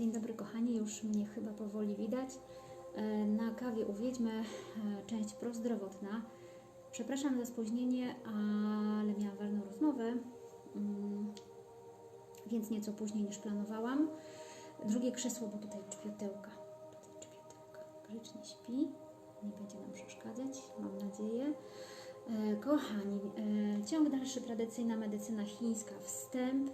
Dzień dobry kochani, już mnie chyba powoli widać. E, Na kawie u Wiedźmy, e, część prozdrowotna. Przepraszam za spóźnienie, ale miałam ważną rozmowę, mm, więc nieco później niż planowałam. Drugie krzesło, bo tutaj czwiotełka, tutaj czwiotełka grzecznie śpi, nie będzie nam przeszkadzać, mam nadzieję. E, Kochani, ciąg dalszy, tradycyjna medycyna chińska, wstęp.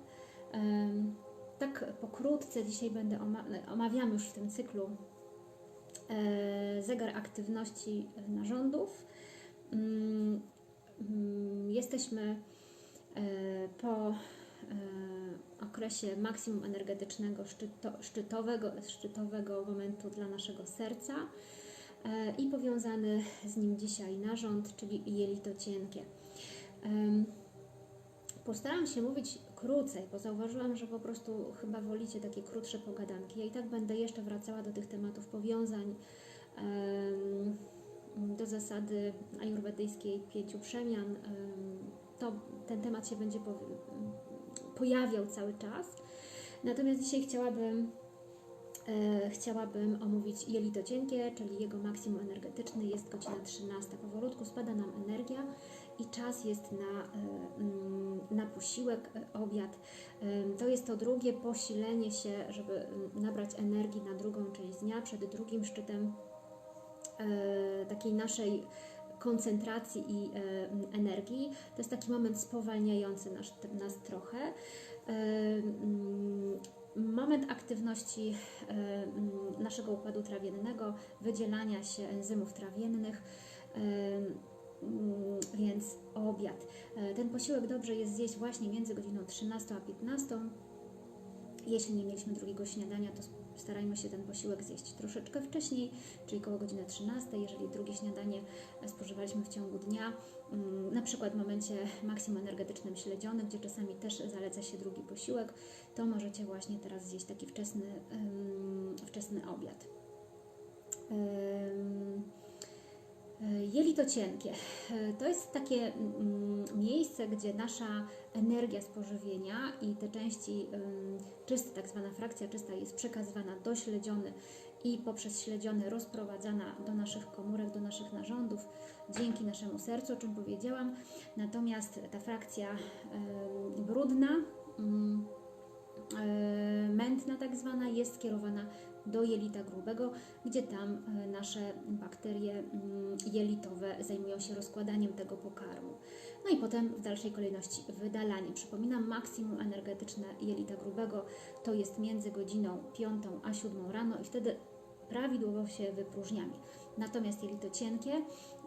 Tak pokrótce dzisiaj będę oma- omawiam już w tym cyklu e, zegar aktywności narządów. Mm, mm, Jesteśmy e, po e, okresie maksimum energetycznego szczyto, szczytowego, szczytowego momentu dla naszego serca i powiązany z nim dzisiaj narząd, czyli jelito cienkie. Postaram się mówić krócej, bo zauważyłam, że po prostu chyba wolicie takie krótsze pogadanki. Ja i tak będę jeszcze wracała do tych tematów powiązań, do zasady ajurwedyjskiej pięciu przemian. em, To ten temat się będzie pojawiał cały czas. Natomiast dzisiaj chciałabym E, chciałabym omówić jelito cienkie, czyli jego maksimum energetyczny. Jest godzina 13. Powolutku spada nam energia i czas jest na, e, mm, na posiłek, e, obiad. E, To jest to drugie posilenie się, żeby mm, nabrać energii na drugą część dnia przed drugim szczytem takiej naszej koncentracji i e, energii. To jest taki moment spowalniający nas, nas trochę. Mm, Moment aktywności mm, naszego układu trawiennego, wydzielania się enzymów trawiennych, mm, więc obiad. E, Ten posiłek dobrze jest zjeść właśnie między godziną 13 a 15. Jeśli nie mieliśmy drugiego śniadania, to starajmy się ten posiłek zjeść troszeczkę wcześniej, czyli koło godziny 13. Jeżeli drugie śniadanie spożywaliśmy w ciągu dnia, mm, na przykład w momencie maksimum energetycznym śledziony, gdzie czasami też zaleca się drugi posiłek, to możecie właśnie teraz zjeść taki wczesny, wczesny obiad. E, Jelito cienkie. E, To jest takie mm, miejsce, gdzie nasza energia spożywienia i te części czyste, tak zwana frakcja czysta jest przekazywana do śledziony i poprzez śledziony rozprowadzana do naszych komórek, do naszych narządów dzięki naszemu sercu, o czym powiedziałam. Natomiast ta frakcja brudna, mm, e, mętna tak zwana, jest skierowana do jelita grubego, gdzie tam e, nasze bakterie mm, jelitowe zajmują się rozkładaniem tego pokarmu. No i potem w dalszej kolejności wydalanie. Przypominam, maksimum energetyczne jelita grubego to jest między godziną 5 a 7 rano i wtedy prawidłowo się wypróżniamy. Natomiast jelito cienkie,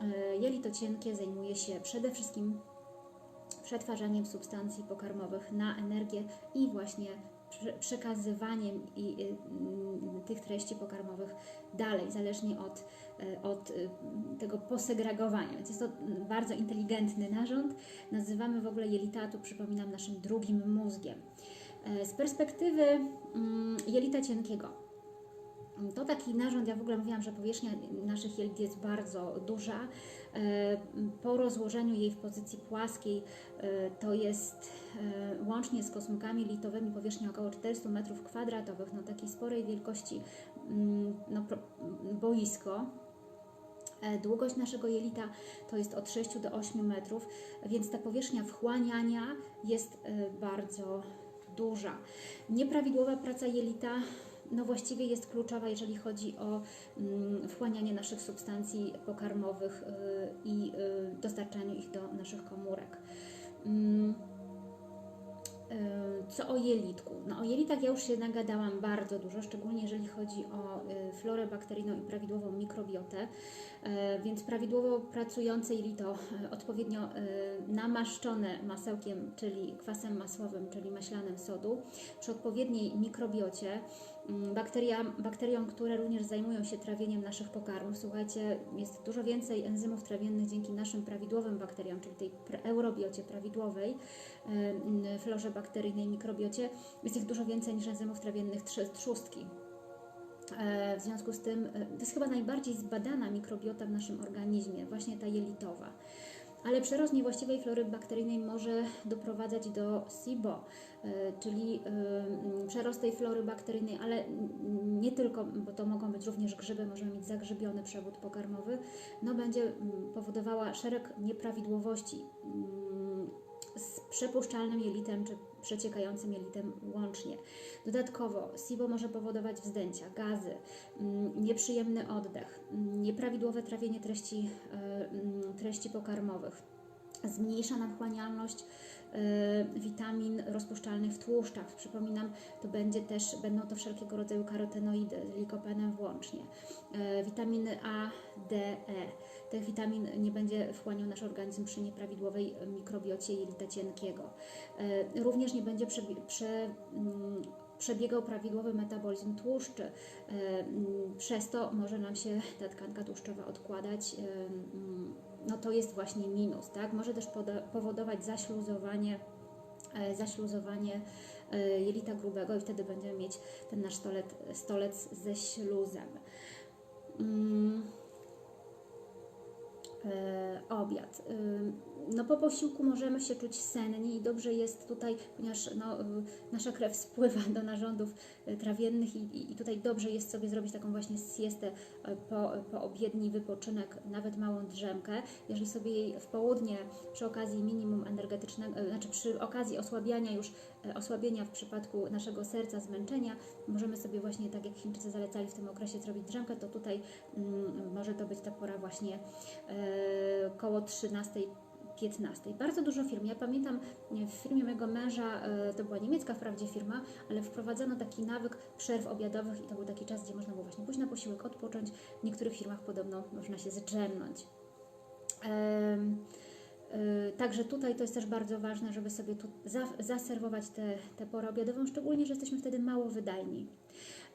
e, jelito cienkie zajmuje się przede wszystkim przetwarzaniem substancji pokarmowych na energię i właśnie przekazywaniem i, mm, tych treści pokarmowych dalej, zależnie od, y, od y, tego posegregowania. Więc jest to bardzo inteligentny narząd. Nazywamy w ogóle jelita, tu przypominam, naszym drugim mózgiem. E, Z perspektywy mm, jelita cienkiego, to taki narząd, ja w ogóle mówiłam, że powierzchnia naszych jelit jest bardzo duża. E, Po rozłożeniu jej w pozycji płaskiej e, to jest e, łącznie z kosmykami litowymi powierzchnia około 400 metrów kwadratowych, no takiej sporej wielkości mm, no, boisko. Długość naszego jelita to jest od 6 do 8 metrów, więc ta powierzchnia wchłaniania jest bardzo duża. Nieprawidłowa praca jelita no właściwie jest kluczowa, jeżeli chodzi o mm, wchłanianie naszych substancji pokarmowych y, i y, dostarczaniu ich do naszych komórek. Mm, y, Co o jelitku? No o jelitach ja już się nagadałam bardzo dużo, szczególnie jeżeli chodzi o florę bakteryjną i prawidłową mikrobiotę, więc prawidłowo pracujące jelito, odpowiednio namaszczone masełkiem, czyli kwasem masłowym, czyli maślanem sodu, przy odpowiedniej mikrobiocie, bakteria, bakteriom, które również zajmują się trawieniem naszych pokarmów. Słuchajcie, jest dużo więcej enzymów trawiennych dzięki naszym prawidłowym bakteriom, czyli tej eurobiocie prawidłowej, mm, florze bakteryjnej, mikrobiocie. Jest ich dużo więcej niż enzymów trawiennych trzustki. E, W związku z tym e, to jest chyba najbardziej zbadana mikrobiota w naszym organizmie, właśnie ta jelitowa. Ale przerost niewłaściwej flory bakteryjnej może doprowadzać do SIBO, czyli przerost tej flory bakteryjnej, ale nie tylko, bo to mogą być również grzyby, możemy mieć zagrzybiony przewód pokarmowy, no będzie powodowała szereg nieprawidłowości przepuszczalnym jelitem czy przeciekającym jelitem łącznie. Dodatkowo SIBO może powodować wzdęcia, gazy, mm, nieprzyjemny oddech, mm, nieprawidłowe trawienie treści, e, mm, treści pokarmowych, zmniejsza nadchłanialność e, witamin rozpuszczalnych w tłuszczach. Przypominam, to będzie też, będą to wszelkiego rodzaju karotenoidy z likopenem włącznie. E, witaminy A, D, E tych witamin nie będzie wchłaniał nasz organizm przy nieprawidłowej mikrobiocie jelita cienkiego. E, również nie będzie prze, prze, mm, przebiegał prawidłowy metabolizm tłuszczy. E, mm, przez to może nam się ta tkanka tłuszczowa odkładać. E, mm, no to jest właśnie minus, tak? Może też powodować zaśluzowanie, zaśluzowanie jelita grubego i wtedy będziemy mieć ten nasz stolec, stolec ze śluzem. E, obiad. No po posiłku możemy się czuć senni i dobrze jest tutaj, ponieważ no, nasza krew spływa do narządów e, trawiennych i, i tutaj dobrze jest sobie zrobić taką właśnie siestę e, po, po obiedni wypoczynek, nawet małą drzemkę. Jeżeli sobie jej w południe przy okazji minimum energetycznego, znaczy przy okazji osłabiania już, osłabienia w przypadku naszego serca, zmęczenia, możemy sobie właśnie, tak jak Chińczycy zalecali w tym okresie, zrobić drzemkę, to tutaj mm, może to być ta pora właśnie e, koło 13 15. Bardzo dużo firm. Ja pamiętam w firmie mojego męża, e, to była niemiecka wprawdzie firma, ale wprowadzono taki nawyk przerw obiadowych i to był taki czas, gdzie można było właśnie pójść na posiłek, odpocząć. W niektórych firmach podobno można się zdrzemnąć. Y, także tutaj to jest też bardzo ważne, żeby sobie tu zaserwować tę te, porę obiadową, szczególnie, że jesteśmy wtedy mało wydajni.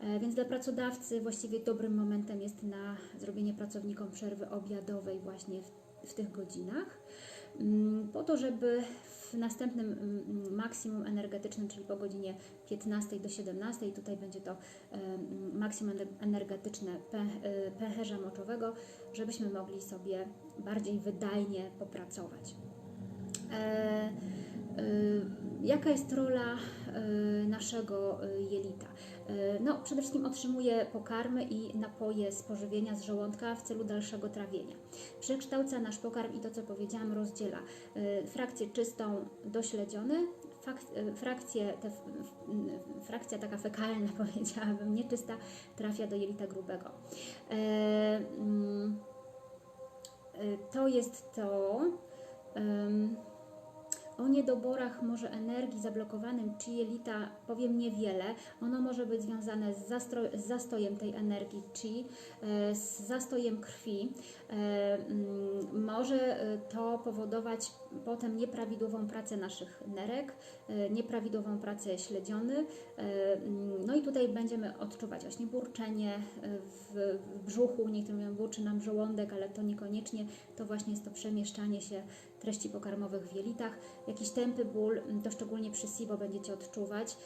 E, więc dla pracodawcy właściwie dobrym momentem jest na zrobienie pracownikom przerwy obiadowej właśnie w, w tych godzinach, po to, żeby w następnym mm, maksimum energetycznym, czyli po godzinie 15 do 17, tutaj będzie to maksimum energetyczne pęcherza moczowego, żebyśmy mogli sobie bardziej wydajnie popracować. E, e, jaka jest rola e, naszego jelita? No, przede wszystkim otrzymuje pokarmy i napoje z pożywienia z żołądka w celu dalszego trawienia. Przekształca nasz pokarm i to, co powiedziałam, rozdziela frakcję czystą do śledziony, frakcję, te, frakcja taka fekalna, powiedziałabym, nieczysta, trafia do jelita grubego. Mm, to jest to. O niedoborach może energii zablokowanym chi jelita powiem niewiele. Ono może być związane z, z zastojem tej energii chi, e, z zastojem krwi. E, mm, może e, to powodować potem nieprawidłową pracę naszych nerek, nieprawidłową pracę śledziony. Mm, no i tutaj będziemy odczuwać właśnie burczenie w, brzuchu, niektórzy mówią burczy nam żołądek, ale to niekoniecznie, to właśnie jest to przemieszczanie się treści pokarmowych w jelitach. Jakiś tępy ból, mm, to szczególnie przy SIBO będziecie odczuwać.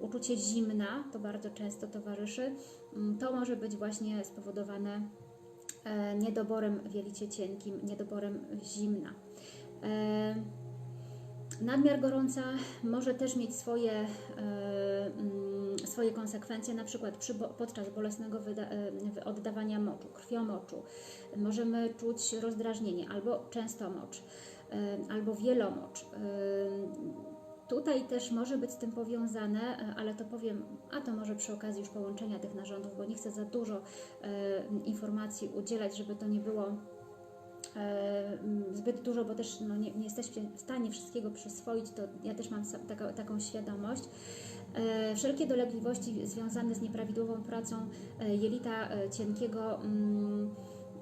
Uczucie zimna, to bardzo często towarzyszy. Mm, to może być właśnie spowodowane e, niedoborem w jelicie cienkim, niedoborem zimna. E, nadmiar gorąca może też mieć swoje, e, mm, swoje konsekwencje, na przykład przy, podczas bolesnego oddawania moczu, krwiomoczu. Możemy czuć rozdrażnienie albo często mocz. Y, albo wielomocz. Tutaj też może być z tym powiązane, ale to powiem, a to może przy okazji już połączenia tych narządów, bo nie chcę za dużo informacji udzielać, żeby to nie było zbyt dużo, bo też no, nie, nie jesteście w stanie wszystkiego przyswoić, to ja też mam taka, taką świadomość. Wszelkie dolegliwości związane z nieprawidłową pracą jelita cienkiego mm,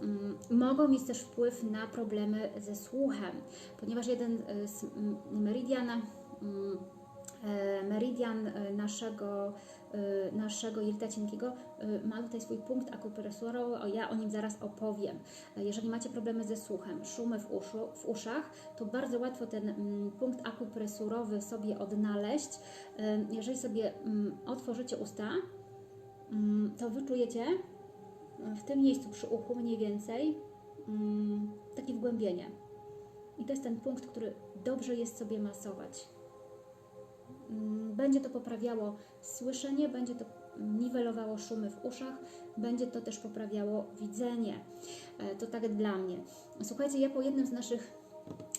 Mm, mogą mieć też wpływ na problemy ze słuchem, ponieważ jeden e, z meridian, mm, e, meridian e, naszego, naszego jelita cienkiego ma tutaj swój punkt akupresurowy, ja o nim zaraz opowiem. Jeżeli macie problemy ze słuchem, szumy w, uszu, w uszach, to bardzo łatwo ten mm, punkt akupresurowy sobie odnaleźć. Jeżeli sobie otworzycie usta, to wyczujecie w tym miejscu przy uchu mniej więcej mm, takie wgłębienie. I to jest ten punkt, który dobrze jest sobie masować. Mm, Będzie to poprawiało słyszenie, będzie to niwelowało szumy w uszach, będzie to też poprawiało widzenie. E, To tak dla mnie. Słuchajcie, ja po jednym z naszych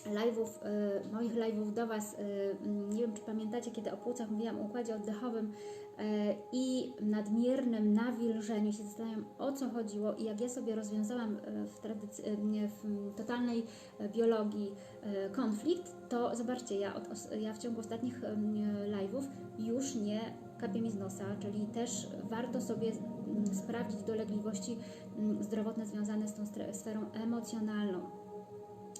live'ów, e, moich live'ów do Was, mm, nie wiem czy pamiętacie, kiedy o płucach mówiłam o układzie oddechowym e, i nadmiernym nawilżeniu, się zastanawiam o co chodziło i jak ja sobie rozwiązałam w, w totalnej biologii konflikt, to zobaczcie, ja, od, ja w ciągu ostatnich live'ów już nie kapie mi z nosa, czyli też warto sobie mm, sprawdzić dolegliwości mm, zdrowotne związane z tą sferą emocjonalną.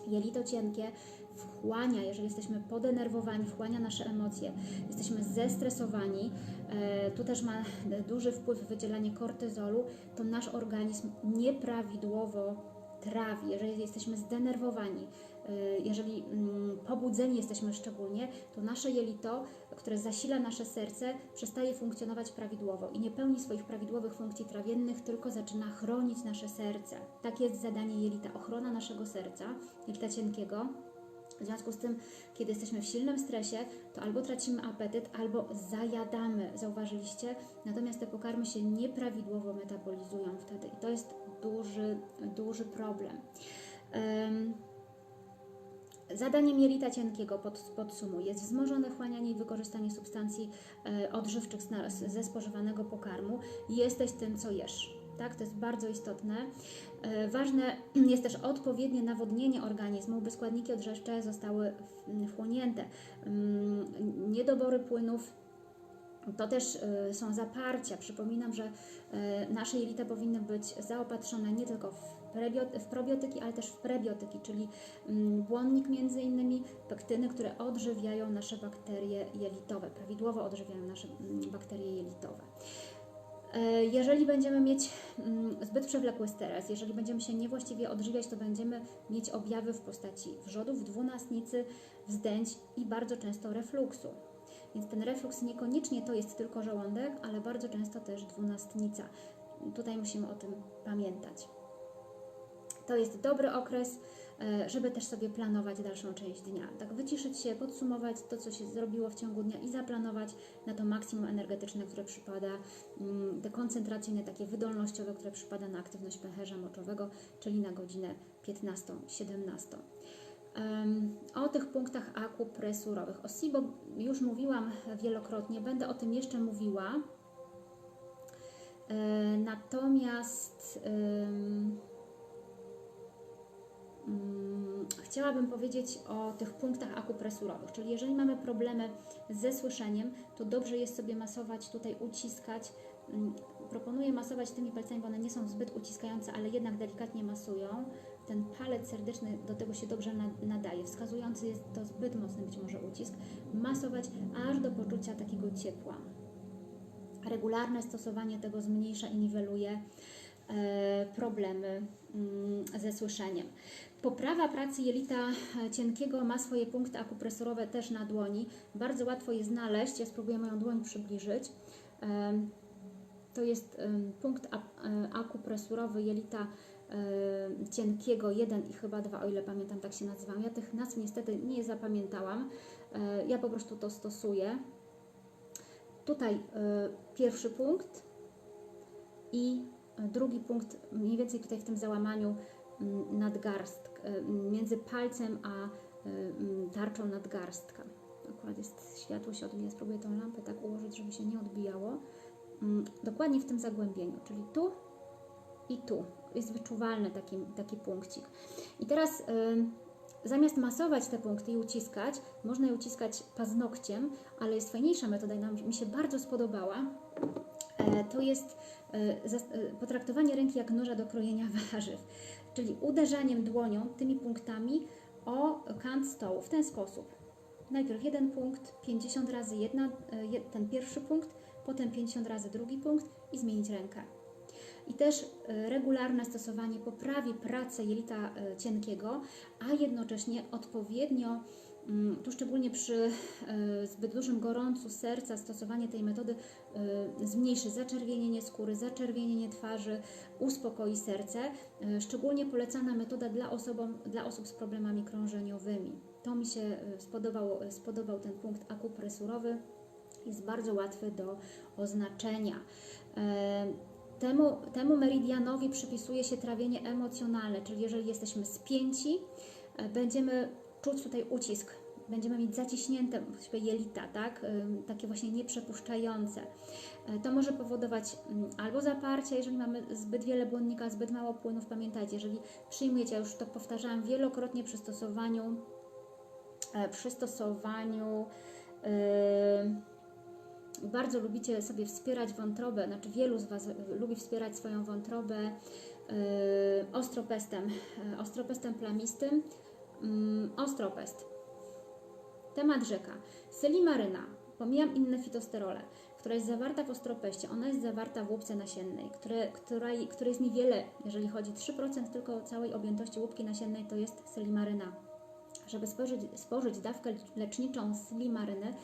Jelito cienkie wchłania, jeżeli jesteśmy podenerwowani, wchłania nasze emocje, jesteśmy zestresowani, e, tu też ma duży wpływ wydzielanie kortyzolu, to nasz organizm nieprawidłowo trawi, jeżeli jesteśmy zdenerwowani, e, jeżeli mm, pobudzeni jesteśmy szczególnie, to nasze jelito, które zasila nasze serce, przestaje funkcjonować prawidłowo i nie pełni swoich prawidłowych funkcji trawiennych, tylko zaczyna chronić nasze serce. Tak jest zadanie jelita, ochrona naszego serca, jelita cienkiego. W związku z tym, kiedy jesteśmy w silnym stresie, to albo tracimy apetyt, albo zajadamy. Zauważyliście? Natomiast te pokarmy się nieprawidłowo metabolizują wtedy i to jest duży, duży problem. Em, Zadaniem jelita cienkiego, pod, podsumuję, jest wzmożone wchłanianie i wykorzystanie substancji e, odżywczych z- ze spożywanego pokarmu. Jesteś tym, co jesz. Tak, to jest bardzo istotne. E, Ważne jest też odpowiednie nawodnienie organizmu, by składniki odżywcze zostały w- wchłonięte. Mm, Niedobory płynów to też y, są zaparcia. Przypominam, że y, nasze jelita powinny być zaopatrzone nie tylko w, probiotyki, ale też w prebiotyki, czyli mm, błonnik między innymi, pektyny, które odżywiają nasze bakterie jelitowe, prawidłowo odżywiają nasze mm, bakterie jelitowe. E, Jeżeli będziemy mieć mm, zbyt przewlekły stres, jeżeli będziemy się niewłaściwie odżywiać, to będziemy mieć objawy w postaci wrzodów, dwunastnicy, wzdęć i bardzo często refluksu. Więc ten refluks niekoniecznie to jest tylko żołądek, ale bardzo często też dwunastnica. Tutaj musimy o tym pamiętać. To jest dobry okres, żeby też sobie planować dalszą część dnia. Tak wyciszyć się, podsumować to, co się zrobiło w ciągu dnia i zaplanować na to maksimum energetyczne, które przypada, mm, te koncentracyjne, takie wydolnościowe, które przypada na aktywność pęcherza moczowego, czyli na godzinę 15-17. Em, O tych punktach akupresurowych. O SIBO już mówiłam wielokrotnie, będę o tym jeszcze mówiła. E, Natomiast chciałabym powiedzieć o tych punktach akupresurowych, czyli jeżeli mamy problemy ze słyszeniem, to dobrze jest sobie masować, tutaj uciskać. Mm, Proponuję masować tymi palcami, bo one nie są zbyt uciskające, ale jednak delikatnie masują. Ten palec serdeczny do tego się dobrze na- nadaje. Wskazujący jest to zbyt mocny być może ucisk. Masować aż do poczucia takiego ciepła. Regularne stosowanie tego zmniejsza i niweluje e, problemy mm, ze słyszeniem. Poprawa pracy jelita e, cienkiego ma swoje punkty akupresurowe też na dłoni. Bardzo łatwo je znaleźć. Ja spróbuję moją dłoń przybliżyć. To jest punkt e, akupresurowy jelita e, cienkiego 1 i chyba 2, o ile pamiętam, tak się nazywają. Ja tych nazw niestety nie zapamiętałam. Ja po prostu to stosuję. Tutaj pierwszy punkt i drugi punkt, mniej więcej tutaj w tym załamaniu mm, nadgarstka, między palcem a e, tarczą nadgarstka. Akurat jest światło się odbija, spróbuję tą lampę tak ułożyć, żeby się nie odbijało. Mm, Dokładnie w tym zagłębieniu, czyli tu i tu jest wyczuwalny taki, taki punkcik. I teraz ym, zamiast masować te punkty i uciskać, można je uciskać paznokciem, ale jest fajniejsza metoda i mi się bardzo spodobała. E, to jest e, e, potraktowanie ręki jak noża do krojenia warzyw, czyli uderzaniem dłonią tymi punktami o kant stołu w ten sposób. Najpierw jeden punkt, 50 razy jedna, je- ten pierwszy punkt, potem 50 razy drugi punkt i zmienić rękę. I też regularne stosowanie poprawi pracę jelita cienkiego, a jednocześnie odpowiednio Tu szczególnie przy e, zbyt dużym gorącu serca stosowanie tej metody e, zmniejszy zaczerwienienie skóry, zaczerwienienie twarzy, uspokoi serce. E, Szczególnie polecana metoda dla, osobom, dla osób z problemami krążeniowymi. To mi się spodobał, spodobał ten punkt akupresurowy. Jest bardzo łatwy do oznaczenia. Temu, temu meridianowi przypisuje się trawienie emocjonalne, czyli jeżeli jesteśmy spięci, będziemy czuć tutaj ucisk, będziemy mieć zaciśnięte jelita, tak? Takie właśnie nieprzepuszczające. E, To może powodować albo zaparcie, jeżeli mamy zbyt wiele błonnika, zbyt mało płynów. Pamiętajcie, jeżeli przyjmujecie, ja już to powtarzałam wielokrotnie przy stosowaniu, e, przy stosowaniu yy, bardzo lubicie sobie wspierać wątrobę, znaczy wielu z Was lubi wspierać swoją wątrobę ostropestem, yy, ostropestem plamistym, ostropest. Temat rzeka. Sylimaryna. Pomijam inne fitosterole, która jest zawarta w ostropeście. Ona jest zawarta w łupce nasiennej, które, której, której jest niewiele, jeżeli chodzi 3% tylko całej objętości łupki nasiennej, to jest sylimaryna. Żeby spożyć, spożyć dawkę leczniczą slimaryny,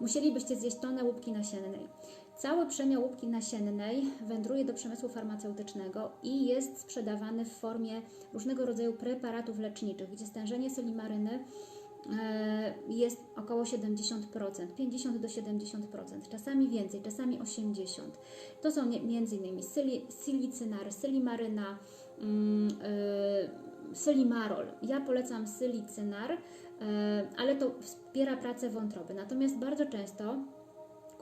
musielibyście zjeść tonę łupki nasiennej. Cały przemiał łupki nasiennej wędruje do przemysłu farmaceutycznego i jest sprzedawany w formie różnego rodzaju preparatów leczniczych, gdzie stężenie sylimaryny e, jest około 70%, 50 do 70%, czasami więcej, czasami 80%. To są m.in. Syli, silicynar, sylimaryna, mm, y, sylimarol. Ja polecam sylicynar, y, ale to wspiera pracę wątroby. Natomiast bardzo często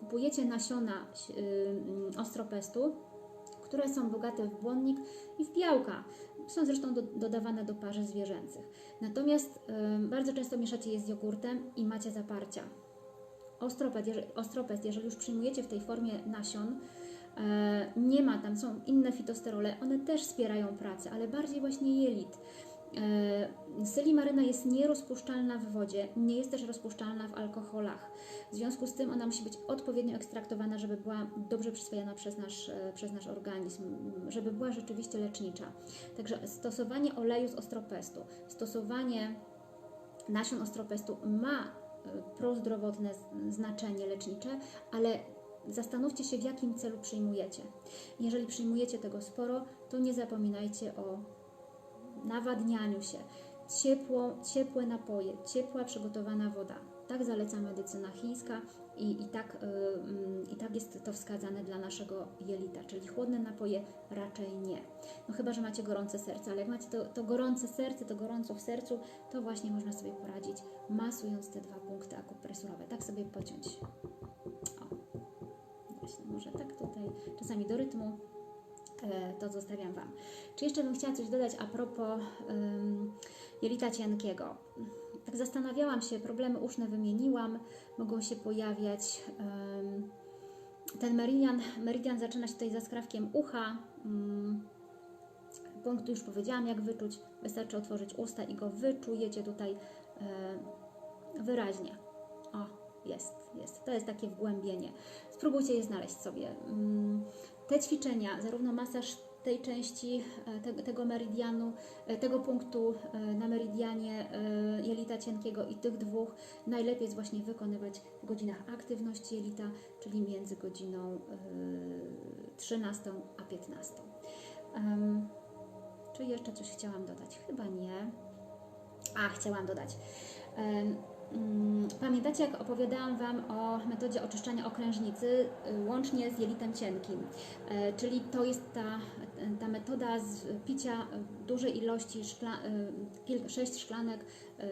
kupujecie nasiona y, ostropestu, które są bogate w błonnik i w białka. Są zresztą do, dodawane do parzy zwierzęcych. Natomiast y, bardzo często mieszacie je z jogurtem i macie zaparcia. Ostropest, jeżeli, ostropest, jeżeli już przyjmujecie w tej formie nasion, e, nie ma tam, są inne fitosterole, one też wspierają pracę, ale bardziej właśnie jelit. E, Sylimaryna jest nierozpuszczalna w wodzie, nie jest też rozpuszczalna w alkoholach. W związku z tym ona musi być odpowiednio ekstraktowana, żeby była dobrze przyswojona przez nasz, e, przez nasz organizm, żeby była rzeczywiście lecznicza. Także stosowanie oleju z ostropestu, stosowanie nasion ostropestu ma e, prozdrowotne znaczenie lecznicze, ale zastanówcie się, w jakim celu przyjmujecie. Jeżeli przyjmujecie tego sporo, to nie zapominajcie o nawadnianiu się. Ciepło, ciepłe napoje, ciepła przygotowana woda. Tak zaleca medycyna chińska i, i, tak, y, mm, i tak jest to wskazane dla naszego jelita, czyli chłodne napoje raczej nie. No chyba, że macie gorące serce, ale jak macie to, to gorące serce, to gorąco w sercu, to właśnie można sobie poradzić, masując te dwa punkty akupresurowe. Tak sobie pociąć. O, właśnie, może tak tutaj, czasami do rytmu, e, to zostawiam Wam. Czy jeszcze bym chciała coś dodać a propos ym, jelita cienkiego? Tak zastanawiałam się, problemy uszne wymieniłam, mogą się pojawiać. ym, ten meridian, meridian zaczyna się tutaj zaskrawkiem ucha. ym, Punkt już powiedziałam, jak wyczuć. Wystarczy otworzyć usta i go wyczujecie tutaj e, wyraźnie. O, jest, jest. To jest takie wgłębienie. Spróbujcie je znaleźć sobie. Te ćwiczenia, zarówno masaż tej części e, te, tego meridianu, e, tego punktu e, na meridianie jelita cienkiego i tych dwóch, najlepiej jest właśnie wykonywać w godzinach aktywności jelita, czyli między godziną e, 13 a 15. Em, czy jeszcze coś chciałam dodać? Chyba nie. A, chciałam dodać. Mm, Pamiętacie, jak opowiadałam Wam o metodzie oczyszczania okrężnicy y, łącznie z jelitem cienkim? E, Czyli to jest ta, ta metoda z picia y, dużej ilości, szkla, y, kil- sześć szklanek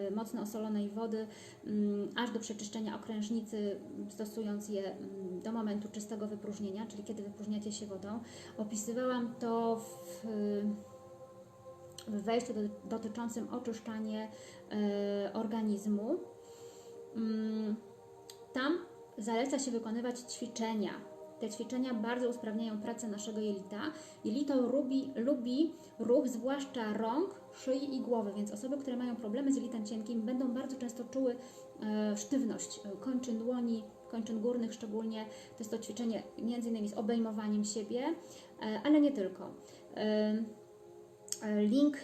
y, mocno osolonej wody, mm, aż do przeczyszczenia okrężnicy, stosując je mm, do momentu czystego wypróżnienia, czyli kiedy wypróżniacie się wodą. Opisywałam to w w wejściu do, dotyczącym oczyszczania e, organizmu. Mm, tam zaleca się wykonywać ćwiczenia. Te ćwiczenia bardzo usprawniają pracę naszego jelita. Jelito lubi, lubi ruch, zwłaszcza rąk, szyi i głowy, więc osoby, które mają problemy z jelitem cienkim, będą bardzo często czuły e, sztywność e, kończyn dłoni, kończyn górnych szczególnie. To jest to ćwiczenie innymi z obejmowaniem siebie, e, ale nie tylko. E, Link e,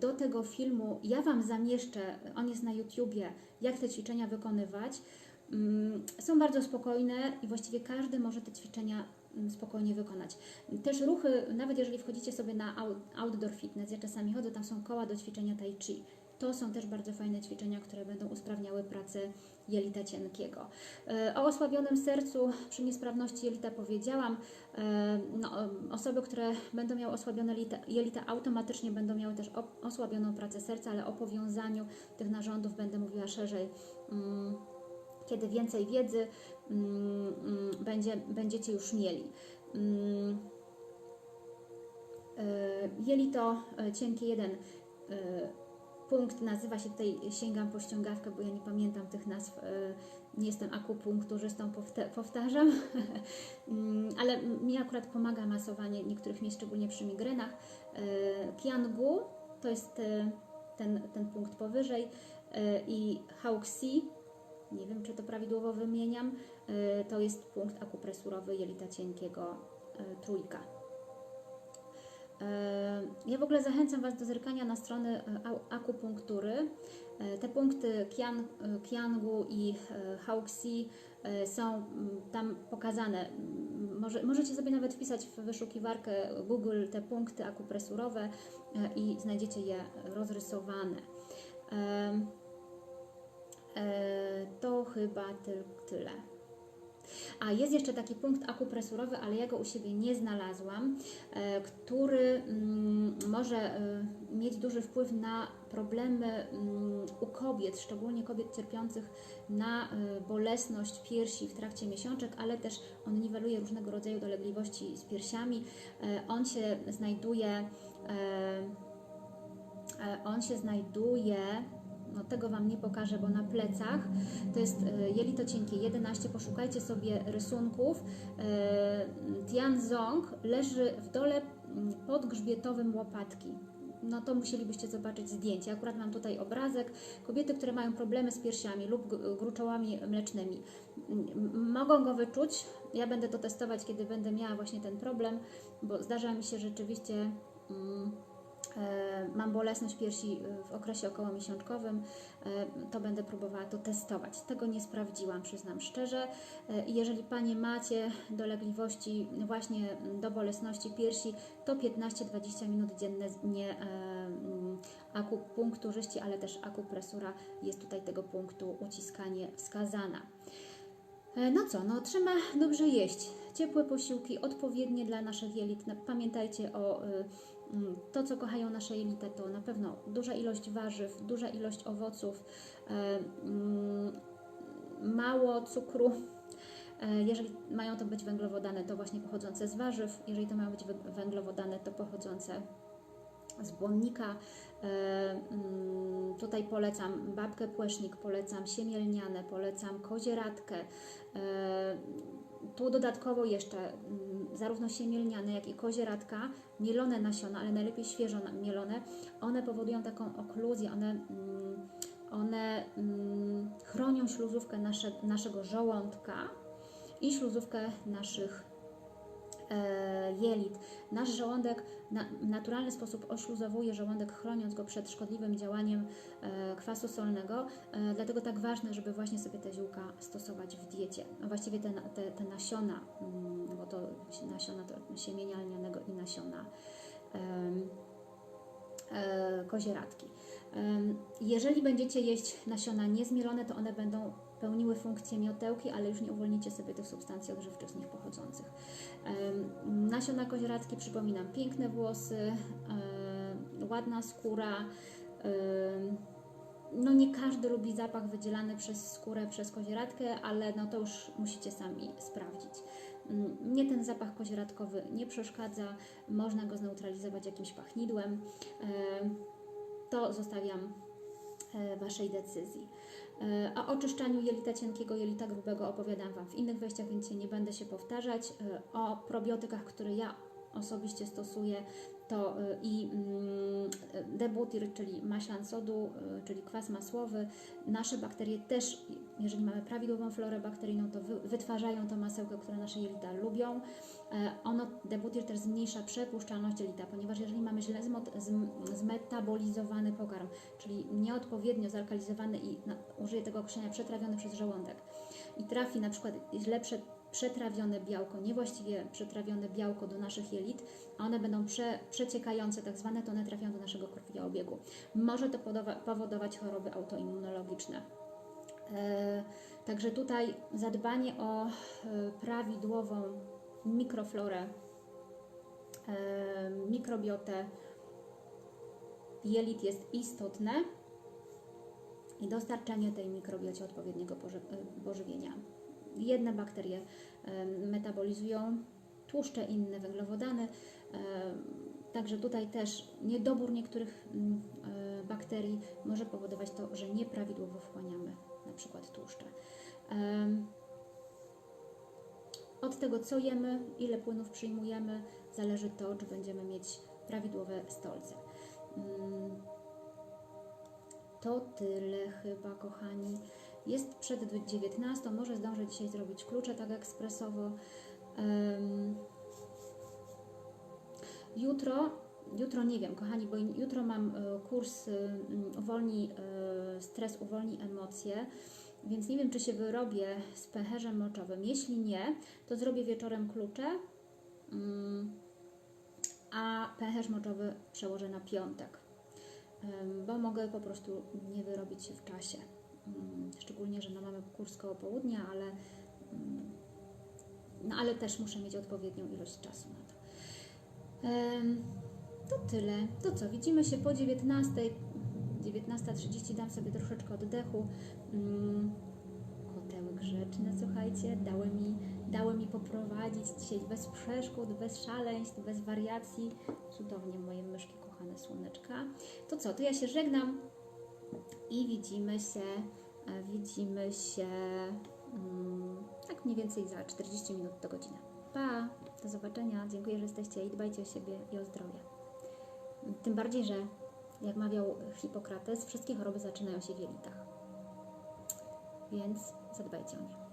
do tego filmu ja Wam zamieszczę, on jest na YouTubie, jak te ćwiczenia wykonywać. Mm, Są bardzo spokojne i właściwie każdy może te ćwiczenia mm, spokojnie wykonać. Też ruchy, nawet jeżeli wchodzicie sobie na out- outdoor fitness, ja czasami chodzę, tam są koła do ćwiczenia tai chi. To są też bardzo fajne ćwiczenia, które będą usprawniały pracę jelita cienkiego. E, O osłabionym sercu przy niesprawności jelita powiedziałam. E, No, e, osoby, które będą miały osłabione jelita, jelita automatycznie będą miały też osłabioną pracę serca, ale o powiązaniu tych narządów będę mówiła szerzej. Mm, Kiedy więcej wiedzy mm, mm, będzie, będziecie już mieli. Jelito cienkie 1 punkt nazywa się tutaj, sięgam po ściągawkę, bo ja nie pamiętam tych nazw, e, nie jestem akupunkturzystą, powtarzam, Mm, ale mi akurat pomaga masowanie niektórych miejsc, szczególnie przy migrenach. E, Kiangu to jest e, ten, ten punkt powyżej e, i Hauxi, nie wiem czy to prawidłowo wymieniam, e, to jest punkt akupresurowy jelita cienkiego e, trójka. E, Ja w ogóle zachęcam Was do zerkania na strony e, akupunktury. E, Te punkty Kian, Kiangu i Hauxi są tam pokazane. Może, możecie sobie nawet wpisać w wyszukiwarkę Google te punkty akupresurowe i znajdziecie je rozrysowane. To chyba tyl- tyle. A jest jeszcze taki punkt akupresurowy, ale ja go u siebie nie znalazłam, e, który mm, może e, mieć duży wpływ na problemy mm, u kobiet, szczególnie kobiet cierpiących na e, bolesność piersi w trakcie miesiączek, ale też on niweluje różnego rodzaju dolegliwości z piersiami. On się znajduje On się znajduje, no tego Wam nie pokażę, bo na plecach to jest e, jelito cienkie 11. Poszukajcie sobie rysunków. E, Tianzong leży w dole mm, pod grzbietowym łopatki. No to musielibyście zobaczyć zdjęcie. Akurat mam tutaj obrazek. Kobiety, które mają problemy z piersiami lub gruczołami mlecznymi, mogą go wyczuć. Ja będę to testować, kiedy będę miała właśnie ten problem, bo zdarza mi się rzeczywiście. Mm, mam bolesność piersi e, w okresie okołomiesiączkowym, e, to będę próbowała to testować. Tego nie sprawdziłam, przyznam szczerze. E, jeżeli Panie macie dolegliwości właśnie do bolesności piersi, to 15-20 minut dzienne nie e, mm, akupunkturzyści, ale też akupresura jest tutaj tego punktu uciskanie wskazana. E, No co, no trzeba dobrze jeść. Ciepłe posiłki, odpowiednie dla naszych jelit. Pamiętajcie o y, to, co kochają nasze jelita, to na pewno duża ilość warzyw, duża ilość owoców, e, mm, mało cukru. E, Jeżeli mają to być węglowodany, to właśnie pochodzące z warzyw. Jeżeli to mają być wę- węglowodany, to pochodzące z błonnika. E, mm, Tutaj polecam babkę płesznik, polecam siemielniane, polecam kozieradkę. Tu dodatkowo jeszcze mm, zarówno siemielniane, jak i kozieradka, mielone nasiona, ale najlepiej świeżo mielone, one powodują taką okluzję, one, mm, one mm, chronią śluzówkę nasze, naszego żołądka i śluzówkę naszych jelit. Nasz żołądek na naturalny sposób ośluzowuje żołądek, chroniąc go przed szkodliwym działaniem e, kwasu solnego. E, dlatego tak ważne, żeby właśnie sobie te ziółka stosować w diecie. A właściwie te, te, te nasiona, mm, bo to nasiona to siemienia lnianego i nasiona e, kozieradki. Jeżeli będziecie jeść nasiona niezmielone, to one będą pełniły funkcję miotełki, ale już nie uwolnicie sobie tych substancji odżywczych z nich pochodzących. Nasiona kozieradki, przypominam, piękne włosy, ładna skóra. No nie każdy lubi zapach wydzielany przez skórę, przez kozieradkę, ale no to już musicie sami sprawdzić. Mm, Mnie ten zapach kozieradkowy nie przeszkadza, można go zneutralizować jakimś pachnidłem. To zostawiam e, Waszej decyzji. E, A o czyszczaniu jelita cienkiego, jelita grubego opowiadam Wam w innych wejściach, więc nie będę się powtarzać. E, O probiotykach, które ja osobiście stosuję, to y, i mm, debutir, czyli maślan sodu, y, czyli kwas masłowy, nasze bakterie też, jeżeli mamy prawidłową florę bakteryjną, to wy, wytwarzają to masełko, które nasze jelita lubią. E, Ono, debutir też zmniejsza przepuszczalność jelita, ponieważ jeżeli mamy źle zmetabolizowany pokarm, czyli nieodpowiednio zalkalizowany i użyję tego określenia przetrawiony przez żołądek i trafi na przykład źle prze, przetrawione białko, niewłaściwie przetrawione białko do naszych jelit, a one będą prze, przeciekające, tak zwane, to one trafią do naszego krwiobiegu. Może to powodować choroby autoimmunologiczne. E, Także tutaj zadbanie o e, prawidłową mikroflorę, e, mikrobiotę jelit jest istotne i dostarczanie tej mikrobiocie odpowiedniego poży- pożywienia. Jedne bakterie metabolizują tłuszcze, inne węglowodany. Także tutaj też niedobór niektórych mm, e, bakterii może powodować to, że nieprawidłowo wchłaniamy na przykład tłuszcze. Od tego, co jemy, ile płynów przyjmujemy, zależy to, czy będziemy mieć prawidłowe stolce. Mm, To tyle chyba, kochani. Jest przed 19, może zdążę dzisiaj zrobić klucze tak ekspresowo. Jutro, jutro nie wiem, kochani, bo jutro mam e, kurs e, m, uwolni e, stres, uwolni emocje, więc nie wiem, czy się wyrobię z pęcherzem moczowym. Jeśli nie, to zrobię wieczorem klucze, mm, a pęcherz moczowy przełożę na piątek, bo mogę po prostu nie wyrobić się w czasie. Kurs koło południa, ale, mm, no, ale też muszę mieć odpowiednią ilość czasu na to. To tyle. To co? Widzimy się po 19. 19.30 dam sobie troszeczkę oddechu. Mm, Koteły grzeczne, słuchajcie, dały mi, dały mi poprowadzić dzisiaj bez przeszkód, bez szaleństw, bez wariacji. Cudownie moje myszki, kochane słoneczka. To co? To ja się żegnam i widzimy się, widzimy się mm, tak mniej więcej za 40 minut do godziny. Pa! Do zobaczenia. Dziękuję, że jesteście i dbajcie o siebie i o zdrowie. Tym bardziej, że jak mawiał Hipokrates, wszystkie choroby zaczynają się w jelitach. Więc zadbajcie o nie.